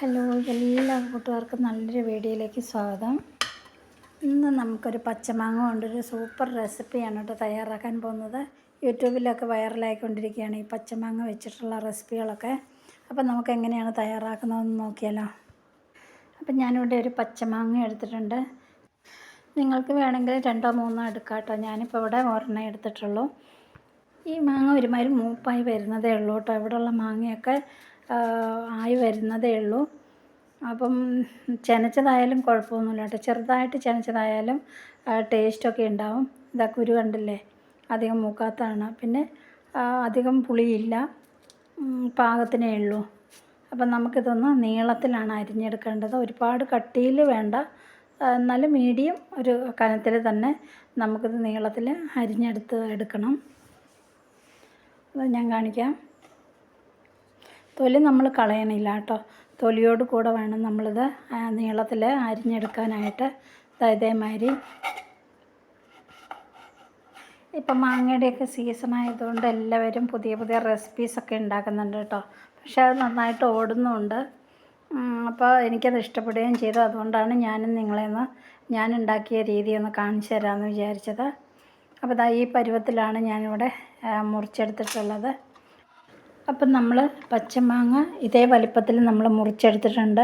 Hello എല്ലാ കൂട്ടുകാർക്കും നല്ലൊരു വീഡിയോയിലേക്ക് സ്വാഗതം. ഇന്ന് നമുക്കൊരു പച്ചമാങ്ങ കൊണ്ടൊരു സൂപ്പർ റെസിപ്പിയാണ് കേട്ടോ തയ്യാറാക്കാൻ പോകുന്നത്. യൂട്യൂബിലൊക്കെ വൈറലായിക്കൊണ്ടിരിക്കുകയാണ് ഈ പച്ചമാങ്ങ വെച്ചിട്ടുള്ള റെസിപ്പികളൊക്കെ. അപ്പം നമുക്ക് എങ്ങനെയാണ് തയ്യാറാക്കുന്നതെന്ന് നോക്കിയാലോ. അപ്പം ഞാനിവിടെ ഒരു പച്ചമാങ്ങ എടുത്തിട്ടുണ്ട്. നിങ്ങൾക്ക് വേണമെങ്കിൽ രണ്ടോ മൂന്നോ എടുക്കാം കേട്ടോ. ഞാനിപ്പോൾ ഇവിടെ ഒരെണ്ണം എടുത്തിട്ടുള്ളൂ. ഈ മാങ്ങ ഒരുമാതിരി മൂപ്പായി വരുന്നതേ ഉള്ളൂ കേട്ടോ. ഇവിടെയുള്ള മാങ്ങയൊക്കെ ആയി വരുന്നതേ ഉള്ളൂ. അപ്പം ചെനച്ചതായാലും കുഴപ്പമൊന്നുമില്ല കേട്ടോ. ചെറുതായിട്ട് ചെനച്ചതായാലും ടേസ്റ്റൊക്കെ ഉണ്ടാവും. ഇതാ കുരു കണ്ടില്ലേ? അധികം മൂക്കാത്തതാണ് പിന്നെ അധികം പുളിയില്ല. പാകത്തിനേ ഉള്ളൂ. അപ്പം നമുക്കിതൊന്ന് നീളത്തിലാണ് അരിഞ്ഞെടുക്കേണ്ടത്. ഒരുപാട് കട്ടിയിൽ വേണ്ട. നല്ല മീഡിയം ഒരു കനത്തിൽ തന്നെ നമുക്കിത് നീളത്തിൽ അരിഞ്ഞെടുത്ത് എടുക്കണം. അത് ഞാൻ കാണിക്കാം. തൊലി നമ്മൾ കളയണില്ല കേട്ടോ. തൊലിയോട് കൂടെ വേണം നമ്മളിത് നീളത്തിൽ അരിഞ്ഞെടുക്കാനായിട്ട്. ഇതേമാതിരി. ഇപ്പം മാങ്ങയുടെയൊക്കെ സീസൺ ആയതുകൊണ്ട് എല്ലാവരും പുതിയ പുതിയ റെസിപ്പീസൊക്കെ ഉണ്ടാക്കുന്നുണ്ട് കേട്ടോ. പക്ഷെ അത് നന്നായിട്ട് ഓടുന്നുണ്ട്. അപ്പോൾ എനിക്കത് ഇഷ്ടപ്പെടുകയും ചെയ്തു. അതുകൊണ്ടാണ് ഞാനും നിങ്ങളെന്ന് ഞാൻ ഉണ്ടാക്കിയ രീതി ഒന്ന് കാണിച്ചു തരാമെന്ന് വിചാരിച്ചത്. അപ്പോൾ ഈ പരുവത്തിലാണ് ഞാനിവിടെ മുറിച്ചെടുത്തിട്ടുള്ളത്. അപ്പം നമ്മൾ പച്ചമാങ്ങ ഇതേ വലിപ്പത്തിൽ നമ്മൾ മുറിച്ചെടുത്തിട്ടുണ്ട്.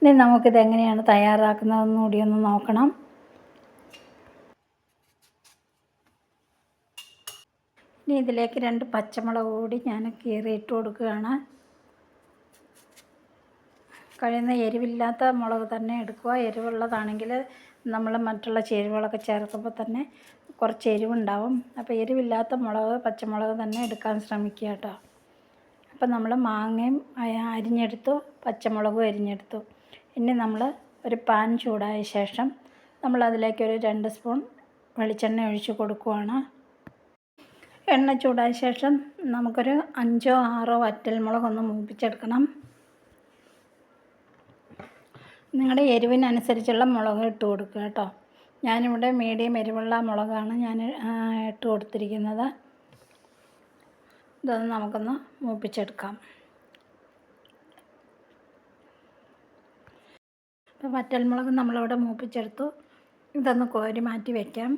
ഇനി നമുക്കിത് എങ്ങനെയാണ് തയ്യാറാക്കുന്നതെന്ന് കൂടി ഒന്ന് നോക്കണം. ഇനി ഇതിലേക്ക് രണ്ട് പച്ചമുളക് കൂടി ഞാൻ കീറിയിട്ട് കൊടുക്കുകയാണ്. കഴിയുന്ന എരിവില്ലാത്ത മുളക് തന്നെ എടുക്കുക. എരിവുള്ളതാണെങ്കിൽ നമ്മൾ മറ്റുള്ള ചേരുവകളൊക്കെ ചേർക്കുമ്പോൾ തന്നെ കുറച്ച് എരിവുണ്ടാവും. അപ്പോൾ എരിവില്ലാത്ത മുളക് പച്ചമുളക് തന്നെ എടുക്കാൻ ശ്രമിക്കുക കേട്ടോ. അപ്പം നമ്മൾ മാങ്ങയും അരിഞ്ഞെടുത്തു പച്ചമുളകും അരിഞ്ഞെടുത്തു. ഇനി നമ്മൾ ഒരു പാൻ ചൂടായ ശേഷം നമ്മൾ അതിലേക്ക് ഒരു രണ്ട് സ്പൂൺ വെളിച്ചെണ്ണ ഒഴിച്ച് കൊടുക്കുവാണ്. എണ്ണ ചൂടായ ശേഷം നമുക്കൊരു അഞ്ചോ ആറോ വറ്റൽമുളക് ഒന്ന് മൂപ്പിച്ചെടുക്കണം. നിങ്ങളുടെ എരിവിനനുസരിച്ചുള്ള മുളക് ഇട്ട് കൊടുക്കുക കേട്ടോ. ഞാനിവിടെ മീഡിയം എരിവുള്ള മുളകാണ് ഞാൻ ഇട്ട് കൊടുത്തിരിക്കുന്നത്. ഇതൊന്ന് നമുക്കൊന്ന് മൂപ്പിച്ചെടുക്കാം. ഇപ്പോൾ വറ്റൽമുളക് നമ്മളിവിടെ മൂപ്പിച്ചെടുത്തു. ഇതൊന്ന് കോരി മാറ്റി വയ്ക്കാം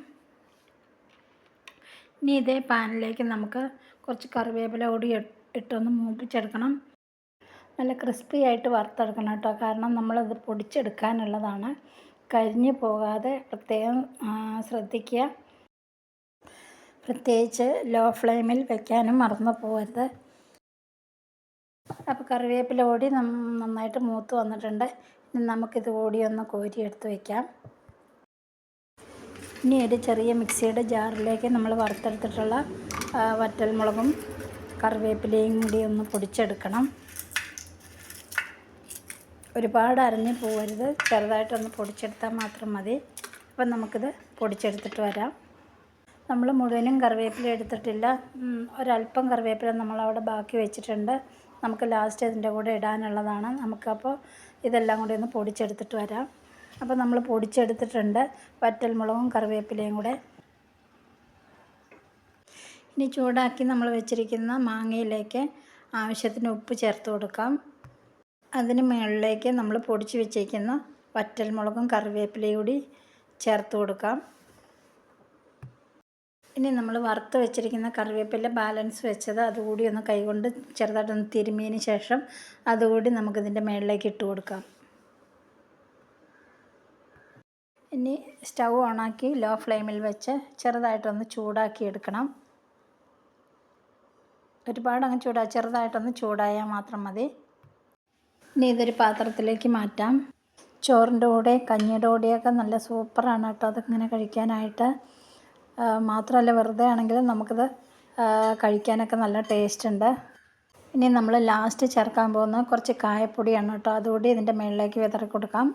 ഇനി ഇതേ പാനിലേക്ക് നമുക്ക് കുറച്ച് കറിവേപ്പില കൂടി ഇട്ട് ഇട്ടൊന്ന് മൂപ്പിച്ചെടുക്കണം. നല്ല ക്രിസ്പി ആയിട്ട് വറുത്തെടുക്കണം കേട്ടോ. കാരണം നമ്മളത് പൊടിച്ചെടുക്കാനുള്ളതാണ്. കരിഞ്ഞു പോകാതെ പ്രത്യേകം ശ്രദ്ധിക്കുക. പ്രത്യേകിച്ച് ലോ ഫ്ലെയിമിൽ വെക്കാനും മറന്നു പോകരുത്. അപ്പോൾ കറിവേപ്പില കൂടി നന്നായിട്ട് മൂത്ത് വന്നിട്ടുണ്ട്. ഇനി നമുക്കിത് കൂടി ഒന്ന് കോരിയെടുത്ത് വയ്ക്കാം ഇനി ഒരു ചെറിയ മിക്സിയുടെ ജാറിലേക്ക് നമ്മൾ വറുത്തെടുത്തിട്ടുള്ള വറ്റൽ വറ്റൽമുളകും കറിവേപ്പിലയും കൂടി ഒന്ന് പൊടിച്ചെടുക്കണം. ഒരുപാട് അരഞ്ഞ് പോകരുത്. ചെറുതായിട്ടൊന്ന് പൊടിച്ചെടുത്താൽ മാത്രം മതി. അപ്പം നമുക്കിത് പൊടിച്ചെടുത്തിട്ട് വരാം. നമ്മൾ മുഴുവനും കറിവേപ്പില എടുത്തിട്ടില്ല. ഒരല്പം കറിവേപ്പില നമ്മളവിടെ ബാക്കി വെച്ചിട്ടുണ്ട്. നമുക്ക് ലാസ്റ്റ് ഇതിന്റെ കൂടെ ഇടാനുള്ളതാണ്. നമുക്കപ്പോൾ ഇതെല്ലാം കൂടി ഒന്ന് പൊടിച്ചെടുത്തിട്ട് വരാം. അപ്പോൾ നമ്മൾ പൊടിച്ചെടുത്തിട്ടുണ്ട്. വറ്റൽമുളകും കറിവേപ്പിലയും കൂടെ. ഇനി ചൂടാക്കി നമ്മൾ വെച്ചിരിക്കുന്ന മാങ്ങയിലേക്ക് ആവശ്യത്തിന് ഉപ്പ് ചേർത്ത് കൊടുക്കാം. അതിന് മുകളിലേക്ക് നമ്മൾ പൊടിച്ച് വെച്ചേക്കുന്ന വറ്റൽമുളകും കറിവേപ്പിലയും കൂടി ചേർത്ത് കൊടുക്കാം. ഇനി നമ്മൾ വറുത്ത് വെച്ചിരിക്കുന്ന കറിവേപ്പില ബാലൻസ് വെച്ചത് അതുകൂടി ഒന്ന് കൈകൊണ്ട് ചെറുതായിട്ടൊന്ന് തിരുമിയതിന് ശേഷം അതുകൂടി നമുക്കിതിന്റെ മുകളിലേക്ക് ഇട്ട് കൊടുക്കാം. ഇനി സ്റ്റൗ ഓണാക്കി ലോ ഫ്ലെയിമിൽ വെച്ച് ചെറുതായിട്ടൊന്ന് ചൂടാക്കി എടുക്കണം. ഒരുപാട് അങ്ങ് ചൂടാ ചെറുതായിട്ടൊന്ന് ചൂടായാൽ മാത്രം മതി. ഇനി ഇതൊരു പാത്രത്തിലേക്ക് മാറ്റാം. ചോറിന്റെ കൂടെ കഞ്ഞിയുടെ കൂടെയൊക്കെ നല്ല സൂപ്പറാണ് കേട്ടോ അതിങ്ങനെ കഴിക്കാനായിട്ട്. മാത്രമല്ല വെറുതെ ആണെങ്കിലും നമുക്കിത് കഴിക്കാനൊക്കെ നല്ല ടേസ്റ്റ് ഉണ്ട്. ഇനി നമ്മൾ ലാസ്റ്റ് ചേർക്കാൻ പോകുന്ന കുറച്ച് കായപ്പൊടിയാണ് കേട്ടോ. അതുകൂടി ഇതിന്റെ മുകളിലേക്ക് വിതറി കൊടുക്കാം.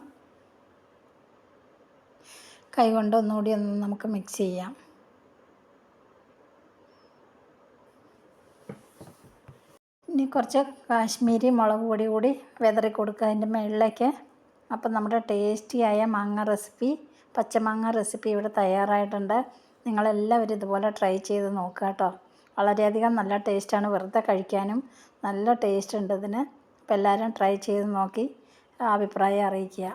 കൈ കൊണ്ട് ഒന്നുകൂടി ഒന്ന് നമുക്ക് മിക്സ് ചെയ്യാം. ഇനി കുറച്ച് കാശ്മീരി മുളക് പൊടി കൂടി വിതറി കൊടുക്കുക അതിന്റെ മുകളിലേക്ക് അപ്പം നമ്മുടെ ടേസ്റ്റിയായ മാങ്ങ റെസിപ്പി പച്ചമാങ്ങ റെസിപ്പി ഇവിടെ തയ്യാറായിട്ടുണ്ട്. നിങ്ങളെല്ലാവരും ഇതുപോലെ ട്രൈ ചെയ്ത് നോക്കുക കേട്ടോ. വളരെയധികം നല്ല ടേസ്റ്റാണ് വെറുതെ കഴിക്കാനും. നല്ല ടേസ്റ്റ് ഉണ്ട് ഇതിന്. അപ്പോൾ എല്ലാവരും ട്രൈ ചെയ്ത് നോക്കി അഭിപ്രായം അറിയിക്കുക.